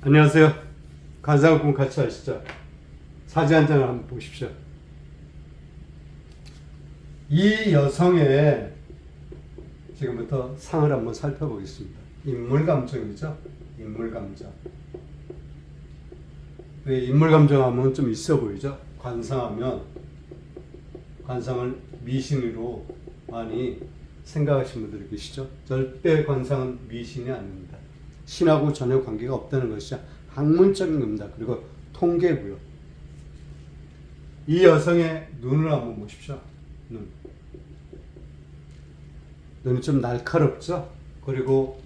안녕하세요. 관상꿈 같이 하시죠. 사진 한 장을 한번 보십시오. 이 여성의 지금부터 상을 한번 살펴보겠습니다. 인물 감정이죠. 인물 감정. 왜 인물 감정하면 좀 있어 보이죠? 관상하면 관상을 미신으로 많이 생각하시는 분들이 계시죠? 절대 관상은 미신이 아닙니다. 신하고 전혀 관계가 없다는 것이 학문적인 겁니다. 그리고 통계고요. 이 여성의 눈을 한번 보십시오. 눈. 눈이 좀 날카롭죠? 그리고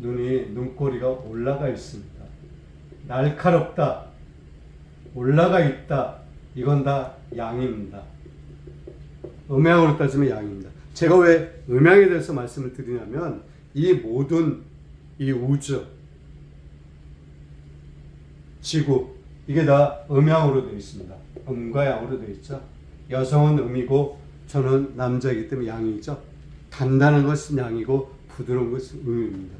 눈이 눈꼬리가 올라가 있습니다. 날카롭다, 올라가 있다. 이건 다 양입니다. 음양으로 따지면 양입니다. 제가 왜 음양에 대해서 말씀을 드리냐면 이 모든 이 우주, 지구 이게 다 음양으로 되어 있습니다. 음과 양으로 되어 있죠. 여성은 음이고 저는 남자이기 때문에 양이죠. 단단한 것은 양이고 부드러운 것은 음입니다.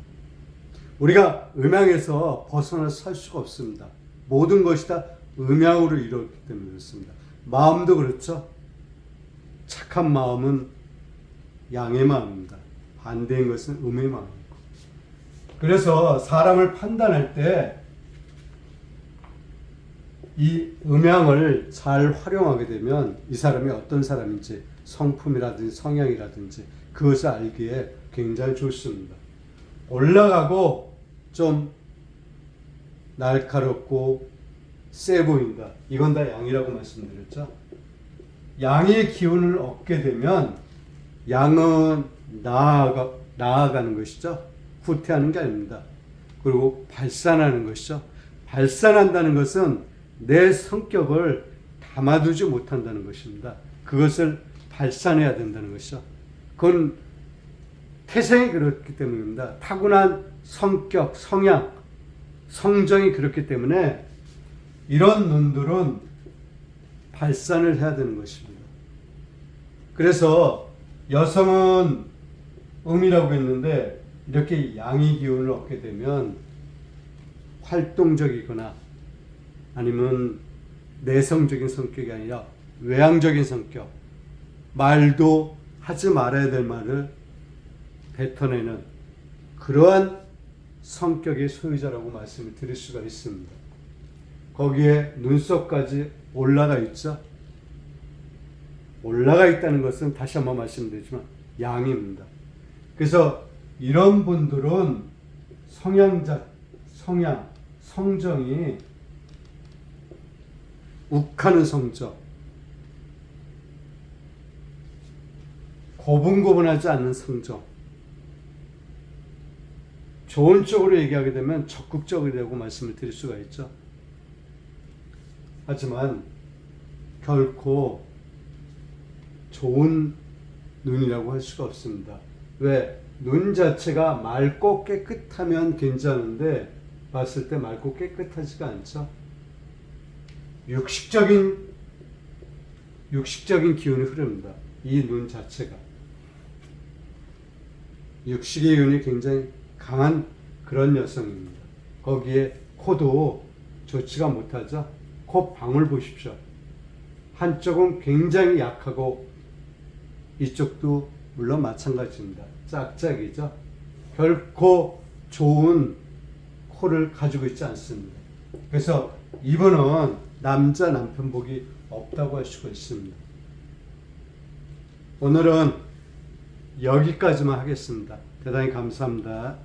우리가 음양에서 벗어나 살 수가 없습니다. 모든 것이 다 음양으로 이루어졌기 때문에 그렇습니다. 마음도 그렇죠. 착한 마음은 양의 마음입니다. 반대인 것은 음의 마음이고. 그래서 사람을 판단할 때 이 음양을 잘 활용하게 되면 이 사람이 어떤 사람인지 성품이라든지 성향이라든지 그것을 알기에 굉장히 좋습니다. 올라가고 좀 날카롭고 세 보인다. 이건 다 양이라고 말씀드렸죠. 양의 기운을 얻게 되면 양은 나아가, 나아가는 것이죠. 후퇴하는 게 아닙니다. 그리고 발산하는 것이죠. 발산한다는 것은 내 성격을 담아두지 못한다는 것입니다. 그것을 발산해야 된다는 것이죠. 그건 태생이 그렇기 때문입니다. 타고난 성격, 성향, 성정이 그렇기 때문에 이런 눈들은 발산을 해야 되는 것입니다. 그래서 여성은 음이라고 했는데 이렇게 양의 기운을 얻게 되면 활동적이거나 아니면 내성적인 성격이 아니라 외향적인 성격, 말도 하지 말아야 될 말을 뱉어내는 그러한 성격의 소유자라고 말씀을 드릴 수가 있습니다. 거기에 눈썹까지 올라가 있죠. 올라가 있다는 것은 다시 한번 말씀드리지만 양입니다. 그래서 이런 분들은 성향자, 성향, 성정이 욱하는 성적, 고분고분하지 않는 성적, 좋은 쪽으로 얘기하게 되면 적극적이라고 말씀을 드릴 수가 있죠. 하지만 결코 좋은 눈이라고 할 수가 없습니다. 왜? 눈 자체가 맑고 깨끗하면 괜찮은데 봤을 때 맑고 깨끗하지가 않죠. 육식적인 육식적인 기운이 흐릅니다. 이 눈 자체가 육식의 기운이 굉장히 강한 그런 여성입니다. 거기에 코도 좋지가 못하죠. 코 방울 보십시오. 한쪽은 굉장히 약하고 이쪽도 물론 마찬가지입니다. 짝짝이죠. 결코 좋은 코를 가지고 있지 않습니다. 그래서 이분은 남자 남편 복이 없다고 할 수가 있습니다. 오늘은 여기까지만 하겠습니다. 대단히 감사합니다.